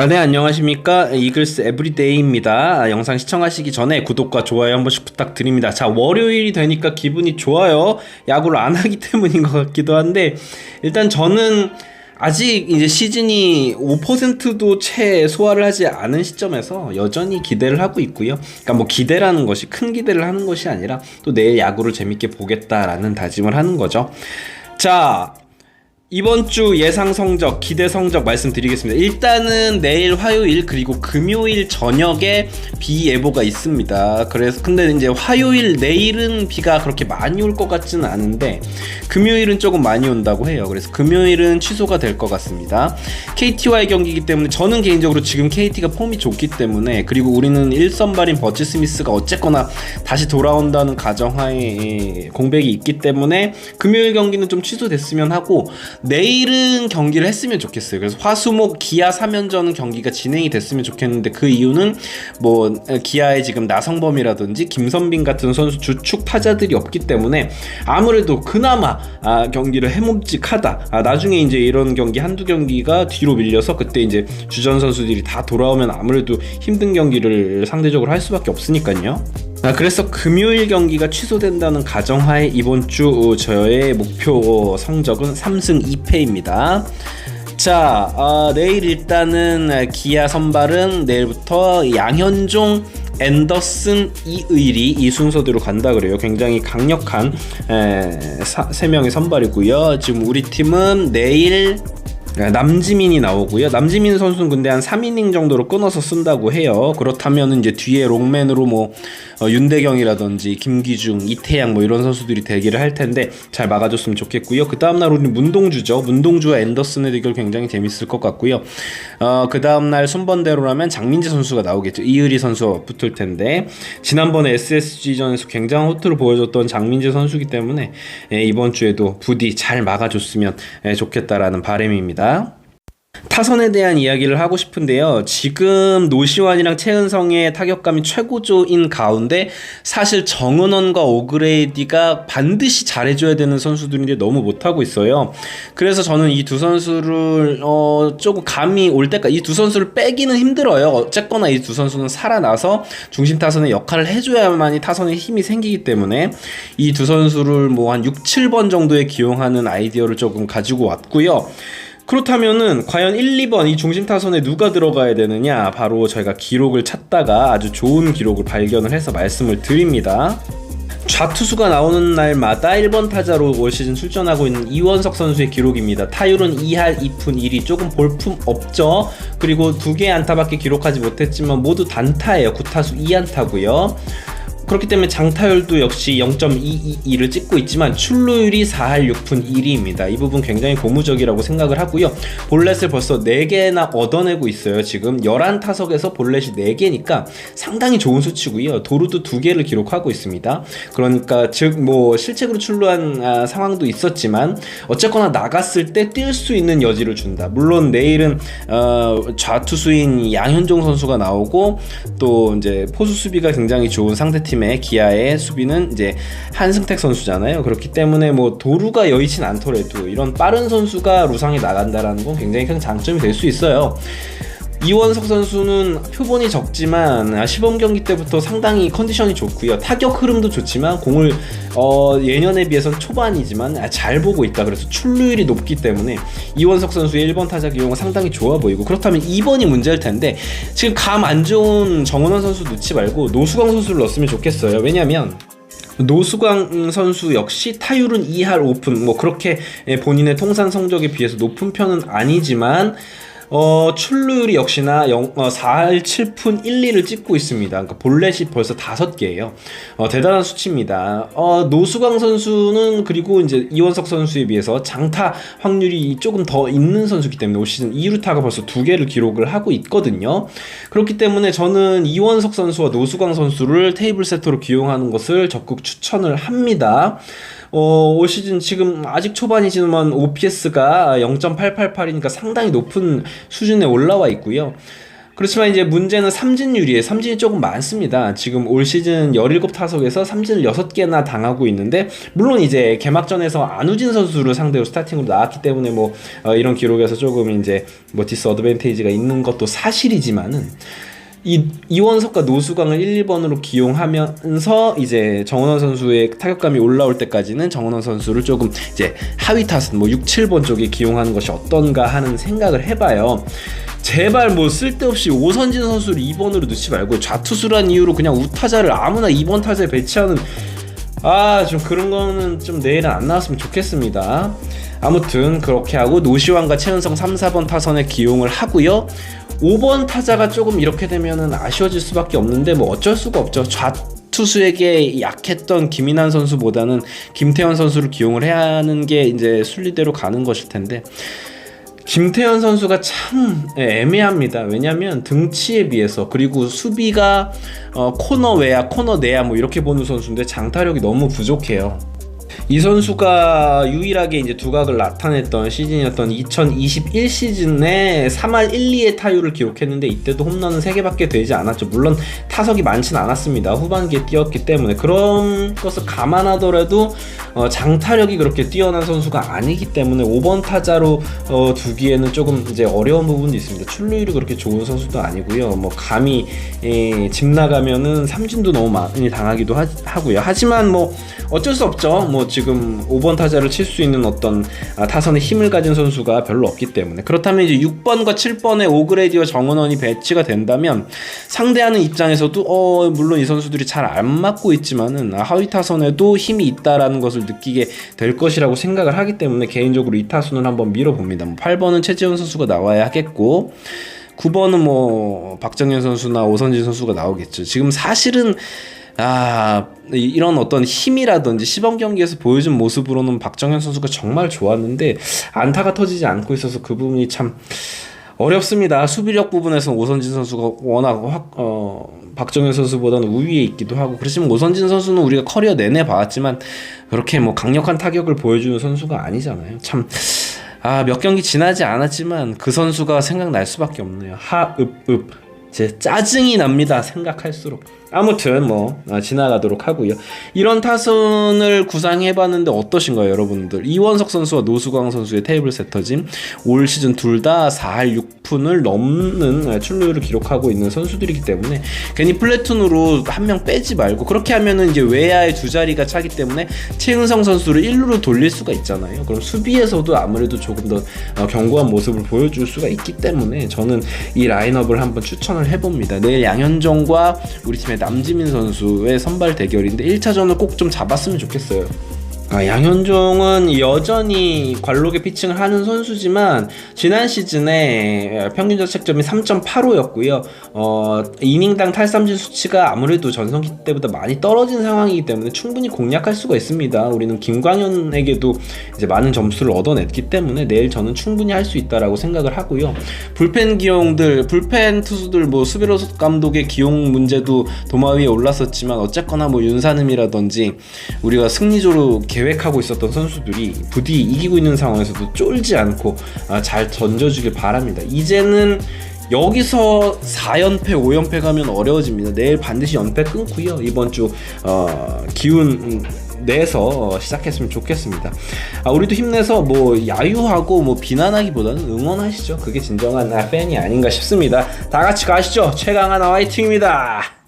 아, 네, 안녕하십니까. 이글스 에브리데이입니다. 아, 영상 시청하시기 전에 구독과 좋아요 한 번씩 부탁드립니다. 자, 월요일이 되니까 기분이 좋아요. 야구를 안 하기 때문인 것 같기도 한데, 일단 저는 아직 이제 시즌이 5%도 채 소화를 하지 않은 시점에서 여전히 기대를 하고 있고요. 그러니까 뭐 기대라는 것이 큰 기대를 하는 것이 아니라 또 내일 야구를 재밌게 보겠다라는 다짐을 하는 거죠. 자, 이번 주 예상 성적, 기대 성적 말씀드리겠습니다. 일단은 내일 화요일 그리고 금요일 저녁에 비 예보가 있습니다. 그래서 근데 이제 화요일 내일은 비가 그렇게 많이 올 것 같지는 않은데 금요일은 조금 많이 온다고 해요. 그래서 금요일은 취소가 될 것 같습니다. KT와의 경기이기 때문에 저는 개인적으로 지금 KT가 폼이 좋기 때문에 그리고 우리는 1선발인 버치 스미스가 어쨌거나 다시 돌아온다는 가정하에 공백이 있기 때문에 금요일 경기는 좀 취소됐으면 하고 내일은 경기를 했으면 좋겠어요. 그래서 화수목 기아 3연전 경기가 진행이 됐으면 좋겠는데 그 이유는 뭐 기아의 지금 나성범이라든지 김선빈 같은 선수 주축 타자들이 없기 때문에 아무래도 그나마 아, 경기를 해묵직하다. 아, 나중에 이제 이런 경기 한두 경기가 뒤로 밀려서 그때 이제 주전 선수들이 다 돌아오면 아무래도 힘든 경기를 상대적으로 할 수밖에 없으니까요. 아, 그래서 금요일 경기가 취소된다는 가정하에 이번 주 어, 저의 목표 어, 성적은 3승 2패입니다. 자, 아, 내일 일단은 기아 선발은 내일부터 양현종, 앤더슨, 이의리 이 순서대로 간다 그래요. 굉장히 강력한 에, 사, 세 명의 선발이고요. 지금 우리 팀은 내일 남지민이 나오고요. 남지민 선수는 근데 한 3이닝 정도로 끊어서 쓴다고 해요. 그렇다면 이제 뒤에 롱맨으로 뭐 어, 윤대경이라든지 김기중, 이태양 뭐 이런 선수들이 대기를 할 텐데 잘 막아줬으면 좋겠고요. 그 다음 날 우리는 문동주죠. 문동주와 앤더슨의 대결 굉장히 재밌을 것 같고요. 어, 그 다음 날 순번대로라면 장민재 선수가 나오겠죠. 이의리 선수와 붙을 텐데 지난번에 SSG전에서 굉장한 호투를 보여줬던 장민재 선수기 때문에 예, 이번 주에도 부디 잘 막아줬으면 예, 좋겠다라는 바람입니다. 타선에 대한 이야기를 하고 싶은데요. 지금 노시환이랑 최은성의 타격감이 최고조인 가운데 사실 정은원과 오그레이디가 반드시 잘해줘야 되는 선수들인데 너무 못하고 있어요. 그래서 저는 이 두 선수를 어 조금 감이 올 때까지 이 두 선수를 빼기는 힘들어요. 어쨌거나 이 두 선수는 살아나서 중심 타선의 역할을 해줘야만이 타선에 힘이 생기기 때문에 이 두 선수를 뭐 한 6, 7번 정도에 기용하는 아이디어를 조금 가지고 왔고요. 그렇다면은 과연 1, 2번 이 중심 타선에 누가 들어가야 되느냐? 바로 저희가 기록을 찾다가 아주 좋은 기록을 발견을 해서 말씀을 드립니다. 좌투수가 나오는 날마다 1번 타자로 올 시즌 출전하고 있는 이원석 선수의 기록입니다. 타율은 2할 2푼 1이 조금 볼품 없죠. 그리고 두 개의 안타밖에 기록하지 못했지만 모두 단타예요. 9타수 2안타고요. 그렇기 때문에 장타율도 역시 0.222를 찍고 있지만 출루율이 4할 6푼 1위입니다. 이 부분 굉장히 고무적이라고 생각을 하고요. 볼넷을 벌써 4개나 얻어내고 있어요. 지금 11타석에서 볼넷이 4개니까 상당히 좋은 수치고요. 도루도 2개를 기록하고 있습니다. 그러니까 즉 뭐 실책으로 출루한 아, 상황도 있었지만 어쨌거나 나갔을 때 뛸 수 있는 여지를 준다. 물론 내일은 어, 좌투수인 양현종 선수가 나오고 또 이제 포수 수비가 굉장히 좋은 상대팀 팀의 기아의 수비는 이제 한승택 선수잖아요. 그렇기 때문에 뭐 도루가 여의진 않더라도 이런 빠른 선수가 루상에 나간다라는 건 굉장히 큰 장점이 될 수 있어요. 이원석 선수는 표본이 적지만 시범 경기 때부터 상당히 컨디션이 좋고요. 타격 흐름도 좋지만 공을 어, 예년에 비해서는 초반이지만 잘 보고 있다. 그래서 출루율이 높기 때문에 이원석 선수의 1번 타자 기용은 상당히 좋아 보이고 그렇다면 2번이 문제일 텐데 지금 감 안 좋은 정원원 선수 놓지 말고 노수광 선수를 넣었으면 좋겠어요. 왜냐면 노수광 선수 역시 타율은 2할 오픈 뭐 그렇게 본인의 통산 성적에 비해서 높은 편은 아니지만 어, 출루율이 역시나 0, 어, 4할 7푼 1, 2를 찍고 있습니다. 그러니까 볼넷이 벌써 5개예요. 어, 대단한 수치입니다. 어, 노수광 선수는 그리고 이제 이원석 선수에 비해서 장타 확률이 조금 더 있는 선수기 때문에 올 시즌 2루타가 벌써 2개를 기록을 하고 있거든요. 그렇기 때문에 저는 이원석 선수와 노수광 선수를 테이블 세터로 기용하는 것을 적극 추천을 합니다. 어, 올 시즌 지금 아직 초반이지만 OPS가 0.888이니까 상당히 높은 수준에 올라와 있고요. 그렇지만 이제 문제는 삼진율이에요. 삼진이 조금 많습니다. 지금 올 시즌 17타석에서 삼진을 6개나 당하고 있는데 물론 이제 개막전에서 안우진 선수를 상대로 스타팅으로 나왔기 때문에 뭐 어, 이런 기록에서 조금 이제 뭐 디스 어드밴테이지가 있는 것도 사실이지만은 이 이원석과 노수광을 1, 2번으로 기용하면서 이제 정원원 선수의 타격감이 올라올 때까지는 정원원 선수를 조금 이제 하위 타선 뭐 6, 7번 쪽에 기용하는 것이 어떤가 하는 생각을 해봐요. 제발 뭐 쓸데없이 오선진 선수를 2번으로 넣지 말고 좌투수란 이유로 그냥 우타자를 아무나 2번 타자에 배치하는 아 좀 그런 거는 좀 내일은 안 나왔으면 좋겠습니다. 아무튼 그렇게 하고 노시환과 최은성 3, 4번 타선에 기용을 하고요. 5번 타자가 조금 이렇게 되면은 아쉬워질 수밖에 없는데 뭐 어쩔 수가 없죠. 좌 투수에게 약했던 김인환 선수보다는 김태현 선수를 기용을 해야 하는 게 이제 순리대로 가는 것일 텐데 김태현 선수가 참 애매합니다. 왜냐하면 등치에 비해서 그리고 수비가 어, 코너 외야 코너 내야 뭐 이렇게 보는 선수인데 장타력이 너무 부족해요. 이 선수가 유일하게 이제 두각을 나타냈던 시즌이었던 2021 시즌에 3할 1, 2의 타율을 기록했는데 이때도 홈런은 3개밖에 되지 않았죠. 물론 타석이 많지는 않았습니다. 후반기에 뛰었기 때문에 그런 것을 감안하더라도 어, 장타력이 그렇게 뛰어난 선수가 아니기 때문에 5번 타자로 어, 두기에는 조금 이제 어려운 부분도 있습니다. 출루율이 그렇게 좋은 선수도 아니고요. 뭐 감히 예, 집 나가면은 삼진도 너무 많이 당하기도 하, 하고요. 하지만 뭐 어쩔 수 없죠. 뭐 지금 5번 타자를 칠 수 있는 어떤 아, 타선의 힘을 가진 선수가 별로 없기 때문에 그렇다면 이제 6번과 7번의 오그레디와 정은원이 배치가 된다면 상대하는 입장에서도 어 물론 이 선수들이 잘 안 맞고 있지만은 아, 하위 타선에도 힘이 있다라는 것을 느끼게 될 것이라고 생각을 하기 때문에 개인적으로 이 타선을 한번 밀어봅니다. 뭐 8번은 최지현 선수가 나와야 하겠고 9번은 뭐 박정현 선수나 오선진 선수가 나오겠죠. 지금 사실은 아 이- 이런 어떤 힘이라든지 시범 경기에서 보여준 모습으로는 박정현 선수가 정말 좋았는데 안타가 터지지 않고 있어서 그 부분이 참 어렵습니다. 수비력 부분에서 오선진 선수가 워낙 확, 어, 박정현 선수보다는 우위에 있기도 하고 그렇지만 오선진 선수는 우리가 커리어 내내 봐왔지만 그렇게 뭐 강력한 타격을 보여주는 선수가 아니잖아요. 참. 아, 몇 경기 지나지 않았지만 그 선수가 생각날 수밖에 없네요. 하읍읍. 제 짜증이 납니다. 생각할수록. 아무튼 뭐 아, 지나가도록 하고요. 이런 타선을 구상해봤는데 어떠신가요, 여러분들? 이원석 선수와 노수광 선수의 테이블 세터진 올 시즌 둘 다 4할 6푼을 넘는 출루율을 기록하고 있는 선수들이기 때문에 괜히 플래툰으로 한 명 빼지 말고 그렇게 하면은 이제 외야의 두 자리가 차기 때문에 최은성 선수를 1루로 돌릴 수가 있잖아요. 그럼 수비에서도 아무래도 조금 더 어, 견고한 모습을 보여줄 수가 있기 때문에 저는 이 라인업을 한번 추천을 해봅니다. 내일 양현종과 우리 팀의 남지민 선수의 선발 대결인데 1차전을 꼭 좀 잡았으면 좋겠어요. 아, 양현종은 여전히 관록의 피칭을 하는 선수지만 지난 시즌에 평균 자책점이 3.85였고요. 어, 이닝당 탈삼진 수치가 아무래도 전성기 때보다 많이 떨어진 상황이기 때문에 충분히 공략할 수가 있습니다. 우리는 김광현에게도 이제 많은 점수를 얻어냈기 때문에 내일 저는 충분히 할 수 있다라고 생각을 하고요. 불펜 기용들, 불펜 투수들 뭐 수비로 감독의 기용 문제도 도마 위에 올랐었지만 어쨌거나 뭐 윤산음이라든지 우리가 승리조로 계획하고 있었던 선수들이 부디 이기고 있는 상황에서도 쫄지 않고 아, 잘 던져주길 바랍니다. 이제는 여기서 4연패, 5연패 가면 어려워집니다. 내일 반드시 연패 끊고요. 이번 주 어, 기운 내서 어, 시작했으면 좋겠습니다. 아, 우리도 힘내서 뭐 야유하고 뭐 비난하기보다는 응원하시죠. 그게 진정한 아, 팬이 아닌가 싶습니다. 다 같이 가시죠. 최강한 화이팅입니다.